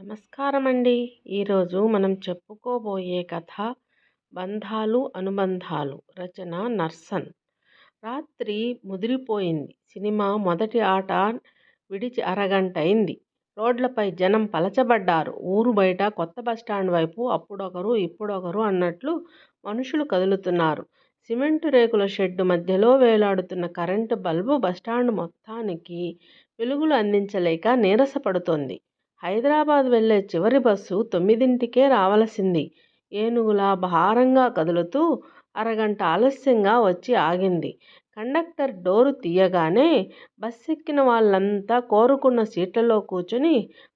నమస్కారం అండి ఈరోజు మనం చెప్పుకోబోయే కథ బంధాలు అనుబంధాలు. రచన నర్సన్. రాత్రి ముదిరిపోయింది. సినిమా మొదటి ఆట విడిచి అరగంట అయింది రోడ్లపై జనం పలచబడ్డారు. ఊరు బయట కొత్త బస్టాండ్ వైపు అప్పుడొకరు ఇప్పుడొకరు అన్నట్లు మనుషులు కదులుతున్నారు. సిమెంటు రేకుల షెడ్డు మధ్యలో వేలాడుతున్న కరెంటు బల్బు బస్టాండ్ మొత్తానికి వెలుగులు అందించలేక నీరసపడుతోంది. హైదరాబాద్ వెళ్ళే చివరి బస్సు తొమ్మిదింటికే రావలసింది. ఏనుగులా భారంగా కదులుతూ అరగంట ఆలస్యంగా వచ్చి ఆగింది. కండక్టర్ డోరు తీయగానే బస్ ఎక్కిన వాళ్ళంతా కోరుకున్న సీట్లలో కూర్చుని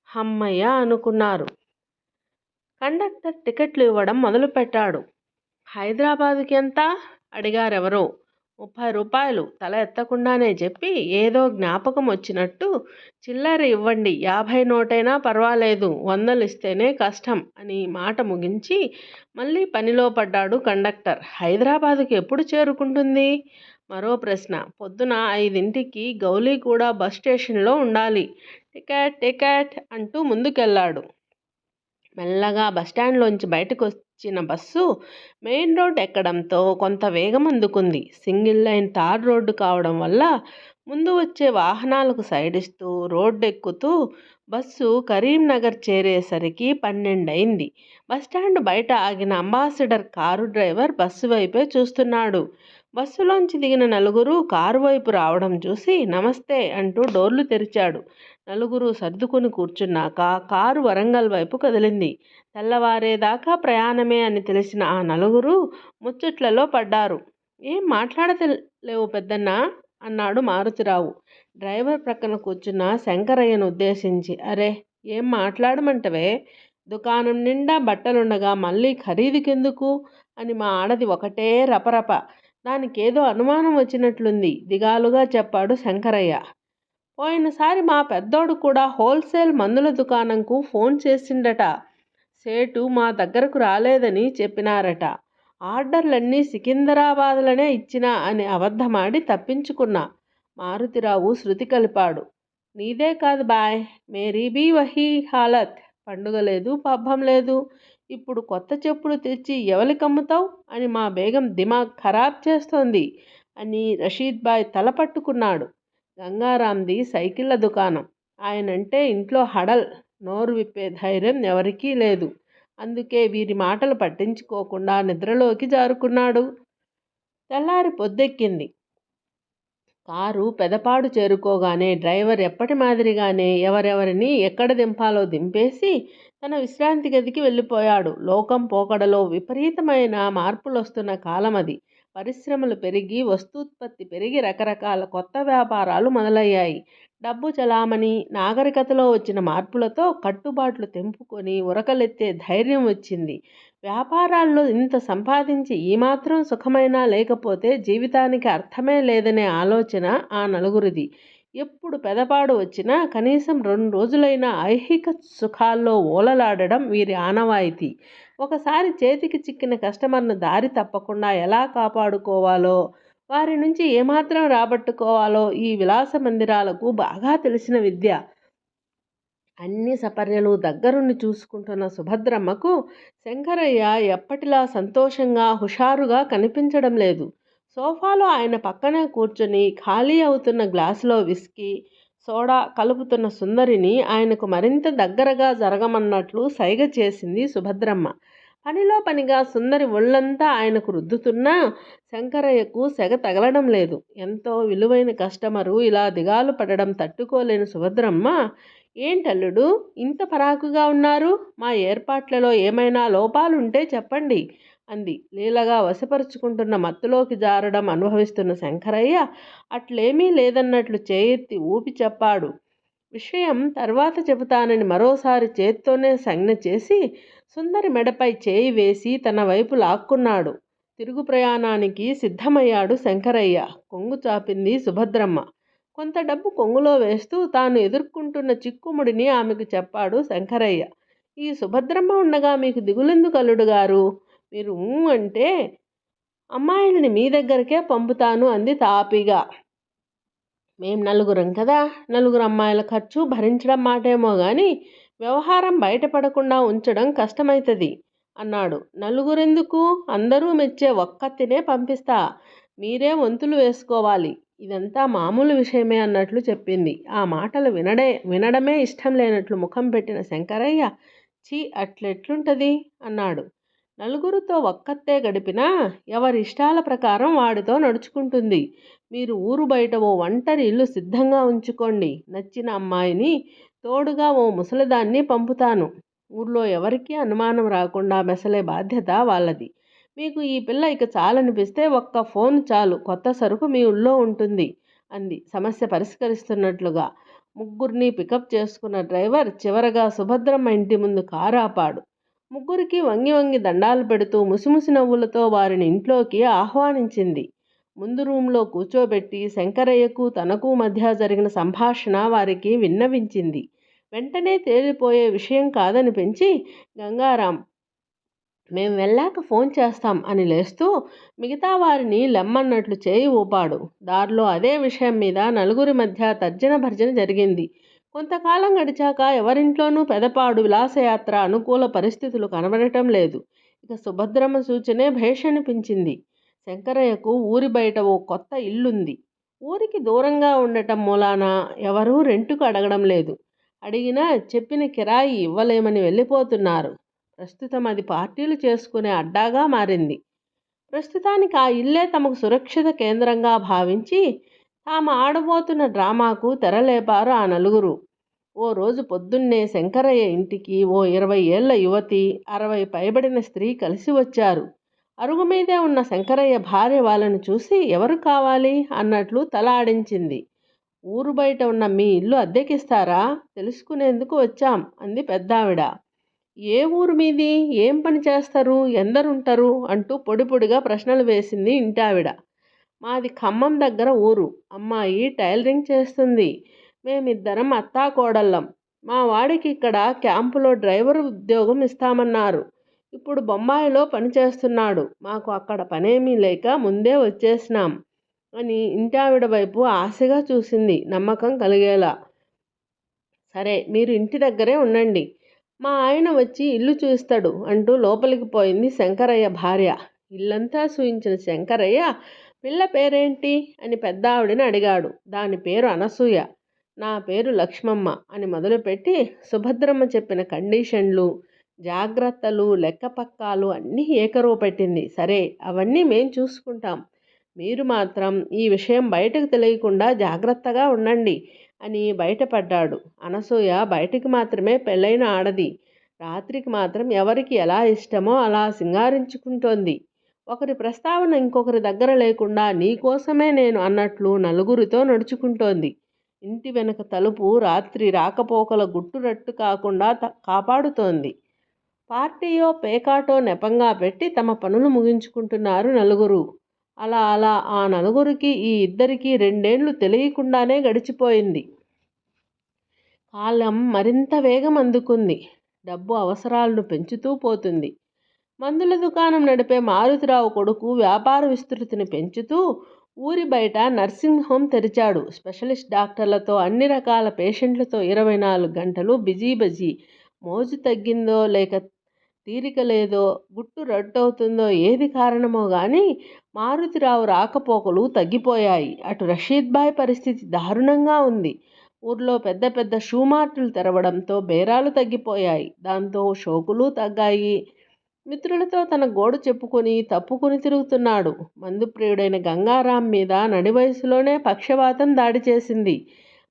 హమ్మయ్య అనుకున్నారు. కండక్టర్ టికెట్లు ఇవ్వడం మొదలుపెట్టాడు. హైదరాబాద్కి ఎంత? అడిగారెవరో. ముప్పై రూపాయలు తల ఎత్తకుండానే చెప్పి ఏదో జ్ఞాపకం వచ్చినట్టు చిల్లర ఇవ్వండి యాభై నోటైనా పర్వాలేదు వందలు ఇస్తేనే కష్టం అని మాట ముగించి మళ్ళీ పనిలో పడ్డాడు కండక్టర్. హైదరాబాదుకి ఎప్పుడు చేరుకుంటుంది? మరో ప్రశ్న. పొద్దున ఐదింటికి గౌలీగూడ బస్ స్టేషన్లో ఉండాలి. టికెట్ టికెట్ అంటూ ముందుకెళ్ళాడు. మెల్లగా బస్టాండ్లోంచి బయటకు వచ్చిన బస్సు మెయిన్ రోడ్ ఎక్కడంతో కొంత వేగం అందుకుంది. సింగిల్ లైన్ తార్ రోడ్డు కావడం వల్ల ముందు వచ్చే వాహనాలకు సైడ్ ఇస్తూ రోడ్డు ఎక్కుతూ బస్సు కరీంనగర్ చేరేసరికి పన్నెండయింది. బస్టాండ్ బయట ఆగిన అంబాసిడర్ కారు డ్రైవర్ బస్సు వైపే చూస్తున్నాడు. బస్సులోంచి దిగిన నలుగురు కారు వైపు రావడం చూసి నమస్తే అంటూ డోర్లు తెరిచాడు. నలుగురు సర్దుకుని కూర్చున్నాక కారు వరంగల్ వైపు కదిలింది. తెల్లవారేదాకా ప్రయాణమే అని తెలిసిన ఆ నలుగురు ముచ్చట్లలో పడ్డారు. ఏం మాట్లాడతలేవు పెద్దన్న అన్నాడు మారుతిరావు. డ్రైవర్ ప్రక్కన కూర్చున్న శంకరయ్యను ఉద్దేశించి అరే ఏం మాట్లాడమంటవే? దుకాణం నిండా బట్టలుండగా మళ్ళీ ఖరీదుకెందుకు? అని మా ఆడది ఒకటే రపరప. దానికేదో అనుమానం వచ్చినట్లుంది దిగాలుగా చెప్పాడు శంకరయ్య. పోయినసారి మా పెద్దోడు కూడా హోల్సేల్ మందుల దుకాణంకు ఫోన్ చేసిండట. సేటు మా దగ్గరకు రాలేదని చెప్పినారట. ఆర్డర్లన్నీ సికింద్రాబాద్లోనే ఇచ్చినా అని అబద్ధమాడి తప్పించుకున్నా. మారుతిరావు శృతి కలిపాడు. నీదే కాదు బాయ్ మేరీ బీ వహీ హాలత్. పండుగ లేదు పబ్బం లేదు. ఇప్పుడు కొత్త చెప్పులు తెచ్చి ఎవరికమ్ముతావు అని మా బేగం దిమాగ్ ఖరాబ్ చేస్తోంది అని రషీద్ బాయ్ తల పట్టుకున్నాడు. గంగారాంది సైకిళ్ళ దుకాణం. ఆయనంటే ఇంట్లో హడల్ నోరు విప్పే ధైర్యం ఎవరికీ లేదు. అందుకే వీరి మాటలు పట్టించుకోకుండా నిద్రలోకి జారుకున్నాడు. తెల్లారి పొద్దెక్కింది. కారు పెదపాడు చేరుకోగానే డ్రైవర్ ఎప్పటి మాదిరిగానే ఎవరెవరిని ఎక్కడ దింపాలో దింపేసి తన విశ్రాంతి గదికి వెళ్ళిపోయాడు. లోకం పోకడలో విపరీతమైన మార్పులు వస్తున్న కాలం అది పరిశ్రమలు పెరిగి వస్తూత్పత్తి పెరిగి రకరకాల కొత్త వ్యాపారాలు మొదలయ్యాయి. డబ్బు చలామణి నాగరికతలో వచ్చిన మార్పులతో కట్టుబాట్లు తెంపుకొని ఉరకలెత్తే ధైర్యం వచ్చింది. వ్యాపారాల్లో ఇంత సంపాదించి ఏమాత్రం సుఖమైనా లేకపోతే జీవితానికి అర్థమే లేదనే ఆలోచన ఆ నలుగురిది. ఎప్పుడు పెదపాడు వచ్చినా కనీసం రెండు రోజులైనా ఐహిక సుఖాల్లో ఓలలాడడం వీరి ఆనవాయితీ. ఒకసారి చేతికి చిక్కిన కస్టమర్ను దారి తప్పకుండా ఎలా కాపాడుకోవాలో వారి నుంచి ఏమాత్రం రాబట్టుకోవాలో ఈ విలాస మందిరాలకు బాగా తెలిసిన విద్య. అన్ని సపర్యలు దగ్గరుండి చూసుకుంటున్న సుభద్రమ్మకు శంకరయ్య ఎప్పటిలా సంతోషంగా హుషారుగా కనిపించడం లేదు. సోఫాలో ఆయన పక్కనే కూర్చొని ఖాళీ అవుతున్న గ్లాసులో విస్కీ సోడా కలుపుతున్న సుందరిని ఆయనకు మరింత దగ్గరగా జరగమన్నట్లు సైగ చేసింది సుభద్రమ్మ. పనిలో పనిగా సుందరి ఒళ్ళంతా ఆయనకు రుద్దుతున్నా శంకరయ్యకు సెగ తగలడం లేదు. ఎంతో విలువైన కస్టమరు ఇలా దిగాలు పడడం తట్టుకోలేని సుభద్రమ్మ ఏంటల్లుడు ఇంత పరాకుగా ఉన్నారు? మా ఏర్పాట్లలో ఏమైనా లోపాలుంటే చెప్పండి. అంది. లీలగా వశపరుచుకుంటున్న మత్తులోకి జారడం అనుభవిస్తున్న శంకరయ్య అట్లేమీ లేదన్నట్లు చేయెత్తి ఊపి చెప్పాడు. విషయం తర్వాత చెబుతానని మరోసారి చేత్తోనే సంజ్ఞ చేసి సుందరి మెడపై చేయి వేసి తన వైపు లాక్కున్నాడు. తిరుగు ప్రయాణానికి సిద్ధమయ్యాడు శంకరయ్య. కొంగు చాపింది సుభద్రమ్మ. కొంత డబ్బు కొంగులో వేస్తూ తాను ఎదుర్కొంటున్న చిక్కుముడిని ఆమెకు చెప్పాడు శంకరయ్య. ఈ సుభద్రమ్మ ఉండగా మీకు దిగులెందుకు అల్లుడు గారు? మీరు అంటే అమ్మాయిల్ని మీ దగ్గరకే పంపుతాను అంది తాపిగా. మేం నలుగురం కదా నలుగురు అమ్మాయిల ఖర్చు భరించడం మాటేమో కానీ వ్యవహారం బయటపడకుండా ఉంచడం కష్టమవుతుంది అన్నాడు. నలుగురెందుకు? అందరూ మెచ్చే ఒక్కతినే పంపిస్తా. మీరే వంతులు వేసుకోవాలి. ఇదంతా మామూలు విషయమే అన్నట్లు చెప్పింది. ఆ మాటలు వినడే వినడమే ఇష్టం లేనట్లు ముఖం పెట్టిన శంకరయ్య చీ అట్లెట్లుంటుంది అన్నాడు. నలుగురితో ఒక్కతే గడిపినా ఎవరిష్టాల ప్రకారం వాడితో నడుచుకుంటుంది. మీరు ఊరు బయట ఓ ఒంటరి ఇల్లు సిద్ధంగా ఉంచుకోండి. నచ్చిన అమ్మాయిని తోడుగా ఓ ముసలిదాన్ని పంపుతాను. ఊర్లో ఎవరికీ అనుమానం రాకుండా మెసలే బాధ్యత వాళ్ళది. మీకు ఈ పిల్ల ఇక చాలనిపిస్తే ఒక్క ఫోన్ చాలు కొత్త సరుకు మీ ఊళ్ళో ఉంటుంది అంది సమస్య పరిష్కరిస్తున్నట్లుగా. ముగ్గురిని పికప్ చేసుకున్న డ్రైవర్ చివరగా సుభద్రమ్మ ఇంటి ముందు కారు ఆపాడు. ముగ్గురికి వంగి వంగి దండాలు పెడుతూ ముసిముసి నవ్వులతో వారిని ఇంట్లోకి ఆహ్వానించింది. ముందు రూంలో కూర్చోబెట్టి శంకరయ్యకు తనకు మధ్య జరిగిన సంభాషణ వారికి విన్నవించింది. వెంటనే తేలిపోయే విషయం కాదనిపించి గంగారాం మేము వెళ్ళాక ఫోన్ చేస్తాం అని లేస్తూ మిగతా వారిని లెమ్మన్నట్లు చేయి ఊపాడు. దారిలో అదే విషయం మీద నలుగురి మధ్య తర్జన భర్జన జరిగింది. కొంతకాలం గడిచాక ఎవరింట్లోనూ పెదపాడు విలాసయాత్ర అనుకూల పరిస్థితులు కనబడటం లేదు. ఇక సుభద్రమ్మ సూచనే భేషనిపించింది. శంకరయ్యకు ఊరి బయట ఓ కొత్త ఇల్లుంది. ఊరికి దూరంగా ఉండటం మూలాన ఎవరూ రెంటుకు అడగడం లేదు. అడిగినా చెప్పిన కిరాయి ఇవ్వలేమని వెళ్ళిపోతున్నారు. ప్రస్తుతం అది పార్టీలు చేసుకునే అడ్డాగా మారింది. ప్రస్తుతానికి ఆ ఇల్లే తమకు సురక్షిత కేంద్రంగా భావించి తాము ఆడబోతున్న డ్రామాకు తెరలేపారు ఆ నలుగురు. ఓ రోజు పొద్దున్నే శంకరయ్య ఇంటికి ఓ ఇరవై ఏళ్ళ యువతి అరవై పైబడిన స్త్రీ కలిసి వచ్చారు. అరుగు మీదే ఉన్న శంకరయ్య భార్య వాళ్ళని చూసి ఎవరు కావాలి? అన్నట్లు తల ఆడించింది. ఊరు బయట ఉన్న మీ ఇల్లు అద్దెకిస్తారా? తెలుసుకునేందుకు వచ్చాం అంది పెద్దావిడ. ఏ ఊరు మీది? ఏం పని చేస్తారు? ఎందరుంటారు? అంటూ పొడి పొడిగా ప్రశ్నలు వేసింది ఇంటావిడ. మాది ఖమ్మం దగ్గర ఊరు. అమ్మాయి టైలరింగ్ చేస్తుంది. మేమిద్దరం అత్తా కోడళ్ళం మా వాడికి ఇక్కడ క్యాంపులో డ్రైవర్ ఉద్యోగం ఇస్తామన్నారు. ఇప్పుడు బొంబాయిలో పనిచేస్తున్నాడు. మాకు అక్కడ పనేమీ లేక ముందే వచ్చేసినాం అని ఇంటావిడ వైపు ఆశగా చూసింది. నమ్మకం కలిగేలా. సరే మీరు ఇంటి దగ్గరే ఉండండి. మా ఆయన వచ్చి ఇల్లు చూస్తాడు అంటూ లోపలికి పోయింది శంకరయ్య భార్య. ఇల్లంతా చూయించిన శంకరయ్య పిల్ల పేరేంటి? అని పెద్ద ఆవిడని అడిగాడు. దాని పేరు అనసూయ. నా పేరు లక్ష్మమ్మ అని మొదలుపెట్టి సుభద్రమ్మ చెప్పిన కండిషన్లు జాగ్రత్తలు లెక్కపక్కాలు అన్నీ ఏకరువు పెట్టింది. సరే అవన్నీ మేం చూసుకుంటాం. మీరు మాత్రం ఈ విషయం బయటకు తెలియకుండా జాగ్రత్తగా ఉండండి అని బయటపడ్డాడు. అనసూయ బయటికి మాత్రమే పెళ్ళైన ఆడది. రాత్రికి మాత్రం ఎవరికి ఎలా ఇష్టమో అలా సింగారించుకుంటోంది. ఒకరి ప్రస్తావన ఇంకొకరి దగ్గర లేకుండా నీకోసమే నేను అన్నట్లు నలుగురితో నడుచుకుంటోంది. ఇంటి వెనక తలుపు రాత్రి రాకపోకల గుట్టురట్టు కాకుండా కాపాడుతోంది. పార్టీయో పేకాటో నెపంగా పెట్టి తమ పనులు ముగించుకుంటున్నారు నలుగురు. అలా అలా ఆ నలుగురికి ఈ ఇద్దరికి రెండేళ్ళు తెలియకుండానే గడిచిపోయింది. కాలం మరింత వేగం అందుకుంది. డబ్బు అవసరాలను పెంచుతూ పోతుంది. మందుల దుకాణం నడిపే మారుతిరావు కొడుకు వ్యాపార విస్తృతిని పెంచుతూ ఊరి బయట నర్సింగ్ హోమ్ తెరిచాడు. స్పెషలిస్ట్ డాక్టర్లతో అన్ని రకాల పేషెంట్లతో ఇరవై నాలుగు గంటలు బిజీ బజీ. మోజు తగ్గిందో లేక తీరిక లేదో గుట్టు రట్టవుతుందో ఏది కారణమో కానీ మారుతిరావు రాకపోకలు తగ్గిపోయాయి. అటు రషీద్ బాయ్ పరిస్థితి దారుణంగా ఉంది. ఊర్లో పెద్ద పెద్ద షూ మార్టులు తెరవడంతో బేరాలు తగ్గిపోయాయి. దాంతో షోకులు తగ్గాయి. మిత్రులతో తన గోడు చెప్పుకొని తప్పుకొని తిరుగుతున్నాడు. మందుప్రియుడైన గంగారాం మీద నడి వయసులోనే పక్షవాతం దాడి చేసింది.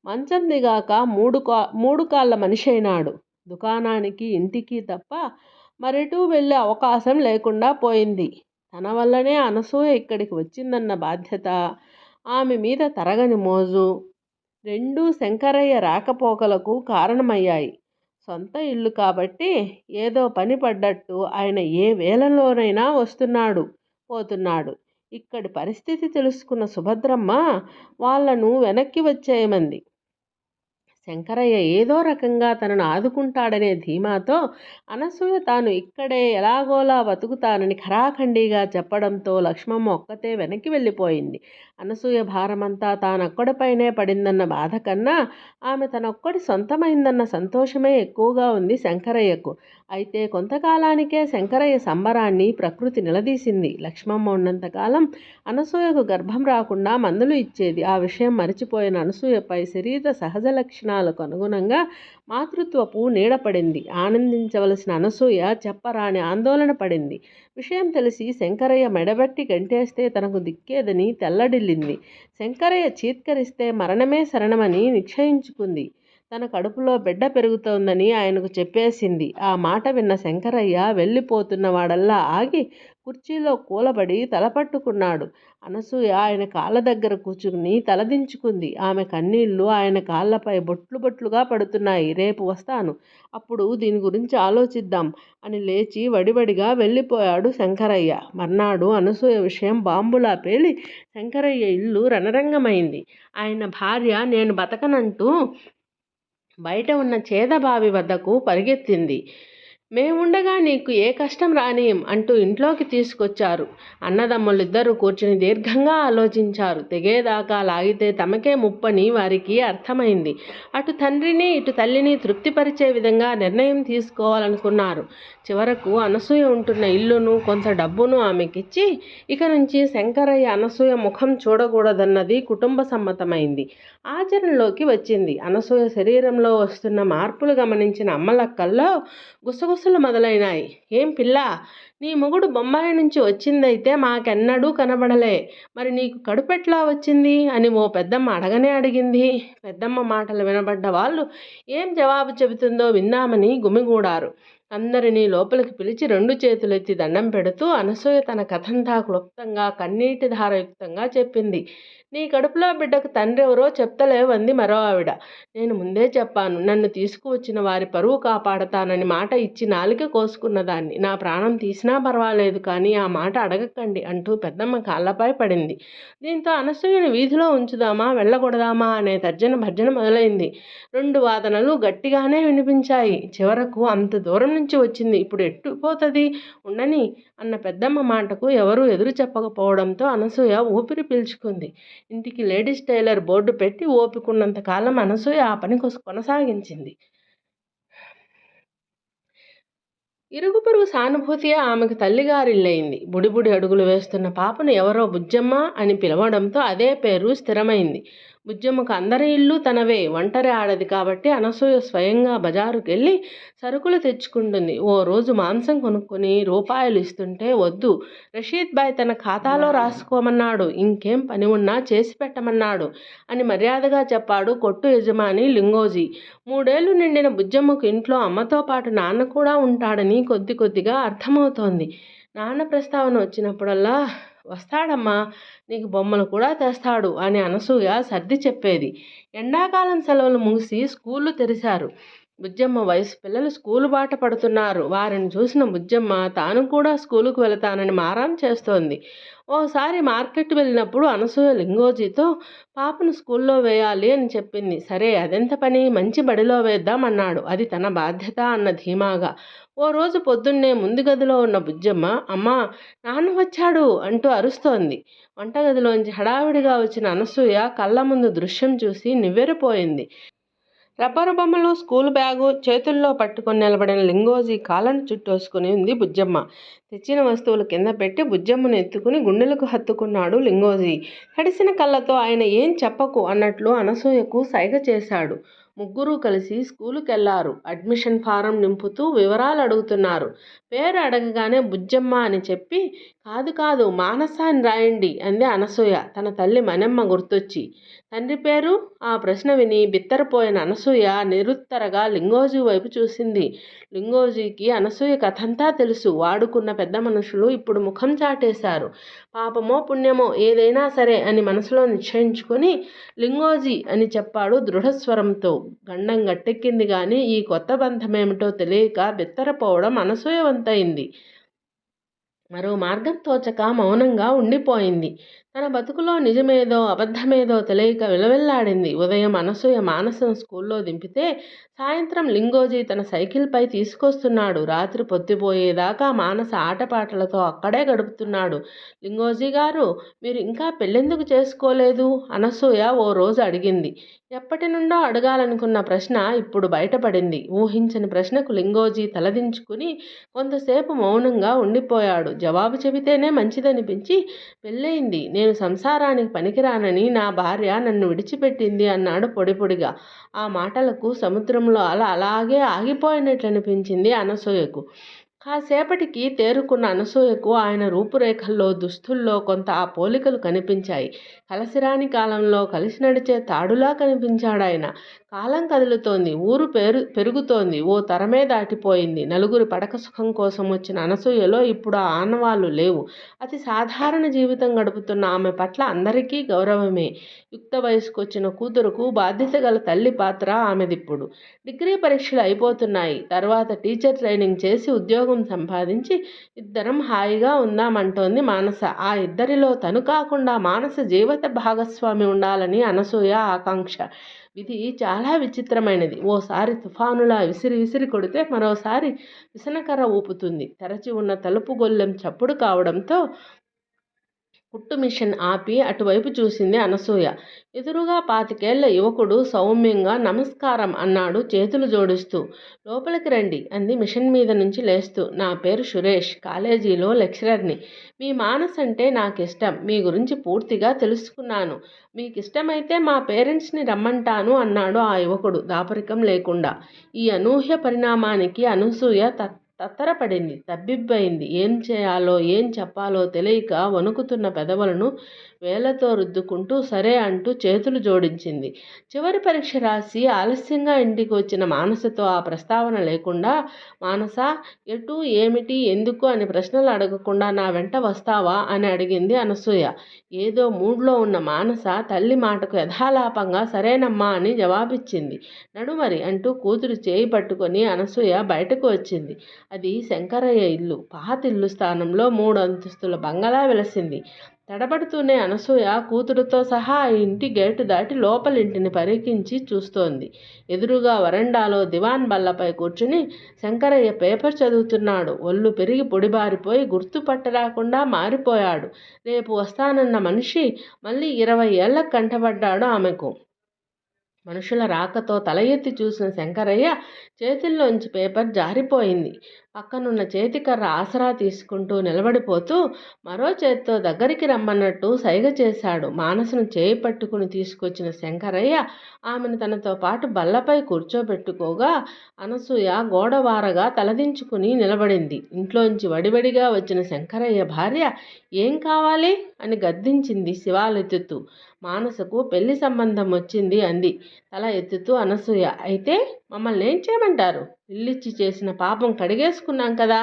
మంచం దిగాక మూడు కా మూడు కాళ్ళ మనిషి అయినాడు. దుకాణానికి ఇంటికి తప్ప మరెటూ వెళ్ళే అవకాశం లేకుండా పోయింది. తన వల్లనే అనసూయ ఇక్కడికి వచ్చిందన్న బాధ్యత ఆమె మీద తరగని మోజు. రెండూ శంకరయ్య రాకపోకలకు కారణమయ్యాయి. సొంత ఇల్లు కాబట్టి ఏదో పని పడ్డట్టు ఆయన ఏ వేళలోనైనా వస్తున్నాడు పోతున్నాడు. ఇక్కడి పరిస్థితి తెలుసుకున్న సుభద్రమ్మ వాళ్ళను వెనక్కి వచ్చేయమంది. శంకరయ్య ఏదో రకంగా తనను ఆదుకుంటాడనే ధీమాతో అనసూయ తాను ఇక్కడే ఎలాగోలా బతుకుతానని ఖరాఖండిగా చెప్పడంతో లక్ష్మమ్మ ఒక్కతే వెనక్కి వెళ్ళిపోయింది. అనసూయ భారమంతా తానొక్కడిపైనే పడిందన్న బాధ కన్నా ఆమె తనొక్కడి సొంతమైందన్న సంతోషమే ఎక్కువగా ఉంది శంకరయ్యకు. అయితే కొంతకాలానికే శంకరయ్య సంబరాన్ని ప్రకృతి నిలదీసింది. లక్ష్మమ్మ ఉన్నంతకాలం అనసూయకు గర్భం రాకుండా మందులు ఇచ్చేది. ఆ విషయం మరిచిపోయిన అనసూయపై శరీర సహజ లక్షణాలకు అనుగుణంగా మాతృత్వపు నీడపడింది ఆనందించవలసిన అనసూయ చెప్పరాని ఆందోళన పడింది. విషయం తెలిసి శంకరయ్య మెడబెట్టి గంటేస్తే తనకు దిక్కేదని తెల్లడి వెళ్ళింది శంకరయ్య చీత్కరిస్తే మరణమే శరణమని నిశ్చయించుకుంది. తన కడుపులో బిడ్డ పెరుగుతోందని ఆయనకు చెప్పేసింది. ఆ మాట విన్న శంకరయ్య వెళ్ళిపోతున్న వాడల్లా ఆగి కుర్చీలో కూలబడి తలపట్టుకున్నాడు. అనసూయ ఆయన కాళ్ళ దగ్గర కూర్చుని తలదించుకుంది ఆమె కన్నీళ్ళు ఆయన కాళ్ళపై బొట్లు బొట్లుగా పడుతున్నాయి. రేపు వస్తాను. అప్పుడు దీని గురించి ఆలోచిద్దాం అని లేచి వడివడిగా వెళ్ళిపోయాడు శంకరయ్య. మర్నాడు అనసూయ విషయం బాంబులా పేలి శంకరయ్య ఇల్లు రణరంగమైంది. ఆయన భార్య నేను బతకనంటూ బయట ఉన్న చేదబావి వద్దకు పరిగెత్తింది. మేముండగా నీకు ఏ కష్టం రానియం అంటూ ఇంట్లోకి తీసుకొచ్చారు. అన్నదమ్ములిద్దరూ కూర్చుని దీర్ఘంగా ఆలోచించారు. తెగేదాకా లాగితే తమకే ముప్పని వారికి అర్థమైంది. అటు తండ్రిని ఇటు తల్లిని తృప్తిపరిచే విధంగా నిర్ణయం తీసుకోవాలనుకున్నారు. చివరకు అనసూయ ఉంటున్న ఇల్లును కొంత డబ్బును ఆమెకిచ్చి ఇక నుంచి శంకరయ్య అనసూయ ముఖం చూడకూడదన్నది కుటుంబ సమ్మతమైంది. ఆచరణలోకి వచ్చింది. అనసూయ శరీరంలో వస్తున్న మార్పులు గమనించిన అమ్మలక్కల్లో గుసగుసలు మొదలైనాయి. ఏం పిల్ల? నీ మొగుడు బొంబాయి నుంచి వచ్చిందైతే మాకెన్నడూ కనబడలే. మరి నీకు కడుపెట్లా వచ్చింది? అని ఓ పెద్దమ్మ అడగనే అడిగింది. పెద్దమ్మ మాటలు వినబడ్డ వాళ్ళు ఏం జవాబు చెబుతుందో విందామని గుమిగూడారు. అందరినీ లోపలికి పిలిచి రెండు చేతులెత్తి దండం పెడుతూ అనసూయ తన కథంతా క్లుప్తంగా కన్నీటి ధారయుక్తంగా చెప్పింది. నీ కడుపులో బిడ్డకు తండ్రి ఎవరో చెప్తలేవంది మరో ఆవిడ. నేను ముందే చెప్పాను నన్ను తీసుకువచ్చిన వారి పరువు కాపాడతానని మాట ఇచ్చి నాలిక కోసుకున్న దాన్ని. నా ప్రాణం తీసినా పర్వాలేదు కానీ ఆ మాట అడగకండి అంటూ పెద్దమ్మ కాళ్ళపై పడింది. దీంతో అనసూయను వీధిలో ఉంచుదామా వెళ్ళకూడదామా అనే తర్జన భర్జన మొదలైంది. రెండు వాదనలు గట్టిగానే వినిపించాయి. చివరకు అంత దూరం నుంచి వచ్చింది. ఇప్పుడు ఎట్టుపోతుంది ఉండని అన్న పెద్దమ్మ మాటకు ఎవరూ ఎదురు చెప్పకపోవడంతో అనసూయ ఊపిరి పీల్చుకుంది. ఇంటికి లేడీస్ టైలర్ బోర్డు పెట్టి ఓపికన్నంత కాలం అనసూయ ఆ పని కొనసాగించింది. ఇరుగు పొరుగు సానుభూతియే ఆమెకు తల్లిగారిల్లయింది. బుడిబుడి అడుగులు వేస్తున్న పాపను ఎవరో బుజ్జమ్మ అని పిలవడంతో అదే పేరు స్థిరమైంది. బుజ్జమ్మకు అందరి ఇల్లు తనవే. ఒంటరి ఆడది కాబట్టి అనసూయ స్వయంగా బజారుకెళ్ళి సరుకులు తెచ్చుకుంటుంది. ఓ రోజు మాంసం కొనుక్కొని రూపాయలు ఇస్తుంటే వద్దు రషీద్ బాయ్ తన ఖాతాలో రాసుకోమన్నాడు. ఇంకేం పని ఉన్నా చేసి పెట్టమన్నాడు అని మర్యాదగా చెప్పాడు కొట్టు యజమాని లింగోజీ. మూడేళ్ళు నిండిన బుజ్జమ్మకు ఇంట్లో అమ్మతో పాటు నాన్న కూడా ఉంటాడని కొద్ది కొద్దిగా అర్థమవుతోంది. నాన్న ప్రస్తావన వచ్చినప్పుడల్లా వస్తాడమ్మా నీకు బొమ్మలు కూడా తెస్తాడు అని అనసూయ సర్ది చెప్పేది. ఎండాకాలం సెలవులు ముగిసి స్కూళ్ళు తెరిచారు బుజ్జమ్మ వయసు పిల్లలు స్కూలు బాట పడుతున్నారు. వారిని చూసిన బుజ్జమ్మ తాను కూడా స్కూలుకు వెళతానని మారాం చేస్తోంది. ఓసారి మార్కెట్ వెళ్ళినప్పుడు అనసూయ లింగోజీతో పాపను స్కూల్లో వేయాలి అని చెప్పింది. సరే అదెంత పని? మంచి బడిలో వేద్దామన్నాడు అది తన బాధ్యత అన్న ధీమాగా. ఓ రోజు పొద్దున్నే ముందు గదిలో ఉన్న బుజ్జమ్మ అమ్మా నాన్న వచ్చాడు అంటూ అరుస్తోంది. వంటగదిలోంచి హడావిడిగా వచ్చిన అనసూయ కళ్ళ ముందు దృశ్యం చూసి నివ్వెరపోయింది. రబ్బరు బొమ్మలు స్కూల్ బ్యాగు చేతుల్లో పట్టుకొని నిలబడిన లింగోజీ కాళ్ళను చుట్టూసుకుని ఉంది బుజ్జమ్మ. తెచ్చిన వస్తువులు కింద పెట్టి బుజ్జమ్మను ఎత్తుకుని గుండెలకు హత్తుకున్నాడు లింగోజీ. తడిసిన కళ్ళతో ఆయన ఏం చెప్పకు అన్నట్లు అనసూయకు సైగ చేశాడు. ముగ్గురు కలిసి స్కూలుకెళ్ళారు. అడ్మిషన్ ఫారం నింపుతూ వివరాలు అడుగుతున్నారు పేరు అడగగానే బుజ్జమ్మ అని చెప్పి కాదు కాదు మానస అని రాయండి అంది అనసూయ. తన తల్లి మనమ్మ గుర్తొచ్చి తండ్రి పేరు? ఆ ప్రశ్న విని బిత్తరపోయిన అనసూయ నిరుత్తరగా లింగోజీ వైపు చూసింది. లింగోజీకి అనసూయ కథంతా తెలుసు. వాడుకున్న పెద్ద మనుషులు ఇప్పుడు ముఖం చాటేశారు. పాపమో పుణ్యమో ఏదైనా సరే అని మనసులో నిశ్చయించుకొని లింగోజీ అని చెప్పాడు దృఢస్వరంతో. గండం గట్టెక్కింది కానీ ఈ కొత్త బంధమేమిటో తెలియక బిత్తరపోవడం అనసూయవంతైంది. మరో మార్గం తోచక మౌనంగా ఉండిపోయింది. తన బతుకులో నిజమేదో అబద్ధమేదో తెలియక విలవిల్లాడింది. ఉదయం అనసూయ మానసను స్కూల్లో దింపితే సాయంత్రం లింగోజీ తన సైకిల్పై తీసుకొస్తున్నాడు. రాత్రి పొద్దుపోయేదాకా మానస ఆటపాటలతో అక్కడే గడుపుతున్నాడు. లింగోజీ గారు మీరు ఇంకా పెళ్ళెందుకు చేసుకోలేదు? అనసూయ ఓ రోజు అడిగింది. ఎప్పటి నుండో అడగాలనుకున్న ప్రశ్న ఇప్పుడు బయటపడింది. ఊహించని ప్రశ్నకు లింగోజీ తలదించుకుని కొంతసేపు మౌనంగా ఉండిపోయాడు. జవాబు చెబితేనే మంచిదనిపించి పెళ్ళయింది. నేను సంసారానికి పనికిరానని నా భార్య నన్ను విడిచిపెట్టింది అన్నాడు పొడిపొడిగా ఆ మాటలకు సముద్రంలో అలా అలాగే ఆగిపోయినట్లు అనిపించింది అనసూయకు. కాసేపటికి తేరుకున్న అనసూయకు ఆయన రూపురేఖల్లో దుస్తుల్లో కొంత ఆ పోలికలు కనిపించాయి. కలసిరాని కాలంలో కలిసి నడిచే తాడులా కనిపించాడాయన. కాలం కదులుతోంది ఊరు పెరు పెరుగుతోంది ఓ తరమే దాటిపోయింది. నలుగురి పడక సుఖం కోసం వచ్చిన అనసూయలో ఇప్పుడు ఆ ఆనవాళ్ళు లేవు. అతి సాధారణ జీవితం గడుపుతున్న ఆమె పట్ల అందరికీ గౌరవమే. యుక్త వయసుకు వచ్చిన కూతురుకు బాధ్యత గల తల్లి పాత్ర ఆమెదిప్పుడు. డిగ్రీ పరీక్షలు అయిపోతున్నాయి. తర్వాత టీచర్ ట్రైనింగ్ చేసి ఉద్యోగం సంపాదించి ఇద్దరం హాయిగా ఉందామంటోంది మానస. ఆ ఇద్దరిలో తను కాకుండా మానస జీవిత భాగస్వామి ఉండాలని అనసూయ ఆకాంక్ష. ఇది చాలా చాలా విచిత్రమైనది. ఓసారి తుఫానులా విసిరి విసిరి కొడితే మరోసారి విసనకర్ర ఊపుతుంది. తెరచి ఉన్న తలుపు గొల్లెం చప్పుడు కావడంతో కుట్టు మిషన్ ఆపి అటువైపు చూసింది అనసూయ. ఎదురుగా పాతికేళ్ళ యువకుడు సౌమ్యంగా నమస్కారం అన్నాడు చేతులు జోడిస్తూ. లోపలికి రండి అంది మిషన్ మీద నుంచి లేస్తూ. నా పేరు సురేష్ కాలేజీలో లెక్చరర్ని. మీ మానస్ అంటే నాకు ఇష్టం మీ గురించి పూర్తిగా తెలుసుకున్నాను. మీకు ఇష్టమైతే మా పేరెంట్స్ని రమ్మంటాను అన్నాడు ఆ యువకుడు దాపరికం లేకుండా. ఈ అనూహ్య పరిణామానికి అనసూయ తత్ తత్తరపడింది. తబ్బిబ్బైంది ఏం చేయాలో ఏం చెప్పాలో తెలియక వణుకుతున్న పెదవులను వేలతో రుద్దుకుంటూ సరే అంటూ చేతులు జోడించింది. చివరి పరీక్ష రాసి ఆలస్యంగా ఇంటికి వచ్చిన మానసతో ఆ ప్రస్తావన లేకుండా మానస ఎటు ఏమిటి ఎందుకు అని ప్రశ్నలు అడగకుండా నా వెంట వస్తావా? అని అడిగింది అనసూయ. ఏదో మూడ్లో ఉన్న మానస తల్లి మాటకు యథాలాపంగా సరేనమ్మా అని జవాబిచ్చింది. నడుమరి అంటూ కూతురు చేయి పట్టుకొని అనసూయ బయటకు వచ్చింది. అది శంకరయ్య ఇల్లు. పాతిల్లు స్థానంలో మూడు అంతస్తుల బంగళా వెలసింది. తడబడుతూనే అనసూయ కూతురుతో సహా ఆ ఇంటి గేటు దాటి లోపలింటిని పరికించి చూస్తోంది. ఎదురుగా వరండాలో దివాన్ బల్లపై కూర్చుని శంకరయ్య పేపర్ చదువుతున్నాడు. ఒళ్ళు పెరిగి పొడిబారిపోయి గుర్తుపట్టరాకుండా మారిపోయాడు. రేపు వస్తానన్న మనిషి మళ్ళీ ఇరవై ఏళ్ళకు కంటపడ్డాడు ఆమెకు. మనుషుల రాకతో తల ఎత్తి చూసిన శంకరయ్య చేతుల్లోంచి పేపర్ జారిపోయింది. పక్కనున్న చేతికర్ర ఆసరా తీసుకుంటూ నిలబడిపోతూ మరో చేత్తో దగ్గరికి రమ్మన్నట్టు సైగ చేశాడు. మానసును చేయి పట్టుకుని తీసుకొచ్చిన శంకరయ్య ఆమెను తనతో పాటు బల్లపై కూర్చోబెట్టుకోగా అనసూయ గోడవారగా తలదించుకుని నిలబడింది. ఇంట్లోంచి వడివడిగా వచ్చిన శంకరయ్య భార్య ఏం కావాలి? అని గద్దించింది శివాలెత్తుతూ. మానసకు పెళ్ళి సంబంధం వచ్చింది అంది. తల ఎత్తుతూ అనసూయ అయితే మమ్మల్ని ఏం చేయమంటారు? ఇల్లిచ్చి చేసిన పాపం కడిగేసుకున్నాం కదా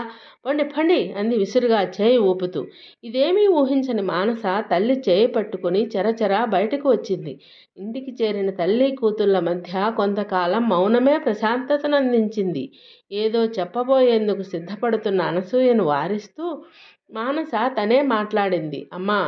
పండి పండి అంది విసురుగా చేయి ఊపుతూ. ఇదేమీ ఊహించని మానస తల్లి చేయి పట్టుకుని చెరచెర బయటకు వచ్చింది. ఇంటికి చేరిన తల్లి కూతుళ్ళ మధ్య కొంతకాలం మౌనమే ప్రశాంతతను అందించింది ఏదో చెప్పబోయేందుకు సిద్ధపడుతున్న అనసూయను వారిస్తూ మానస తనే మాట్లాడింది. అమ్మా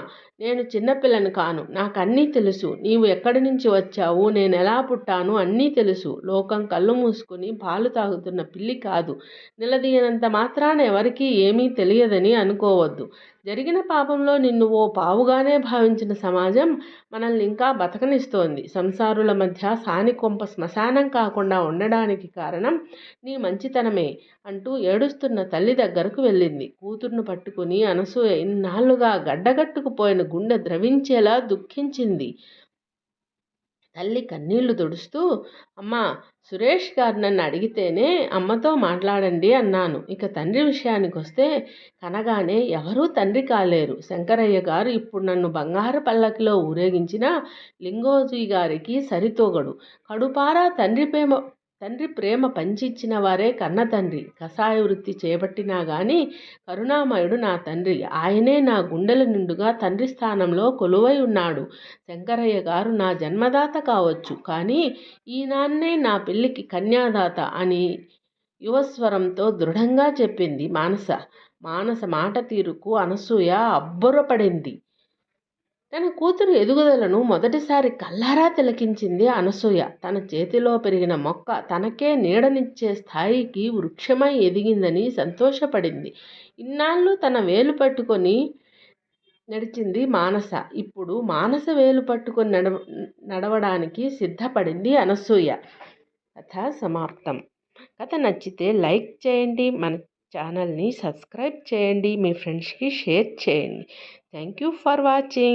నేను చిన్నపిల్లను కాను. నాకు అన్నీ తెలుసు. నీవు ఎక్కడి నుంచి వచ్చావు? నేను ఎలా పుట్టాను? అన్నీ తెలుసు. లోకం కళ్ళు మూసుకుని పాలు తాగుతున్న పిల్లి కాదు. నిలదీయనంత మాత్రాన ఎవరికీ ఏమీ తెలియదని అనుకోవద్దు. జరిగిన పాపంలో నిన్ను ఓ పావుగానే భావించిన సమాజం మనల్ని ఇంకా బతకనిస్తోంది. సంసారుల మధ్య సాని కొంప శ్మశానం కాకుండా ఉండడానికి కారణం నీ మంచితనమే అంటూ ఏడుస్తున్న తల్లి దగ్గరకు వెళ్ళింది. కూతుర్ను పట్టుకుని అనసూయ ఇన్నాళ్ళుగా గడ్డగట్టుకుపోయిన గుండె ద్రవించేలా దుఃఖించింది. తల్లి కన్నీళ్ళు తుడుస్తూ అమ్మా సురేష్ గారు నన్ను అడిగితేనే అమ్మతో మాట్లాడండి అన్నాను. ఇక తండ్రి విషయానికి వస్తే కనగానే ఎవరూ తండ్రి కాలేరు. శంకరయ్య గారు ఇప్పుడు నన్ను బంగారు పల్లకిలో ఊరేగించిన లింగోజీ గారికి సరితోగడు. కడుపారా తండ్రి ప్రేమ తండ్రి ప్రేమ పంచిచ్చిన వారే కన్న తండ్రి. కషాయ వృత్తి చేపట్టినా గాని కరుణామయుడు నా తండ్రి. ఆయనే నా గుండెల నిండుగా తండ్రి స్థానంలో కొలువై ఉన్నాడు. శంకరయ్య గారు నా జన్మదాత కావచ్చు. కానీ ఈనాన్నే నా పెళ్ళికి కన్యాదాత అని యువస్వరంతో దృఢంగా చెప్పింది మానస. మానస మాట తీరుకు అనసూయ అబ్బురపడింది. తన కూతురు ఎదుగుదలను మొదటిసారి కల్లారా తిలకించింది అనసూయ. తన చేతిలో పెరిగిన మొక్క తనకే నీడనిచ్చే స్థాయికి వృక్షమై ఎదిగిందని సంతోషపడింది. ఇన్నాళ్ళు తన వేలు పట్టుకొని నడిచింది మానస. ఇప్పుడు మానస వేలు పట్టుకొని నడవ నడవడానికి సిద్ధపడింది అనసూయ. కథ సమాప్తం. కథ నచ్చితే లైక్ చేయండి మన ఛానల్ని సబ్స్క్రైబ్ చేయండి మీ ఫ్రెండ్స్కి షేర్ చేయండి. Thank you for watching.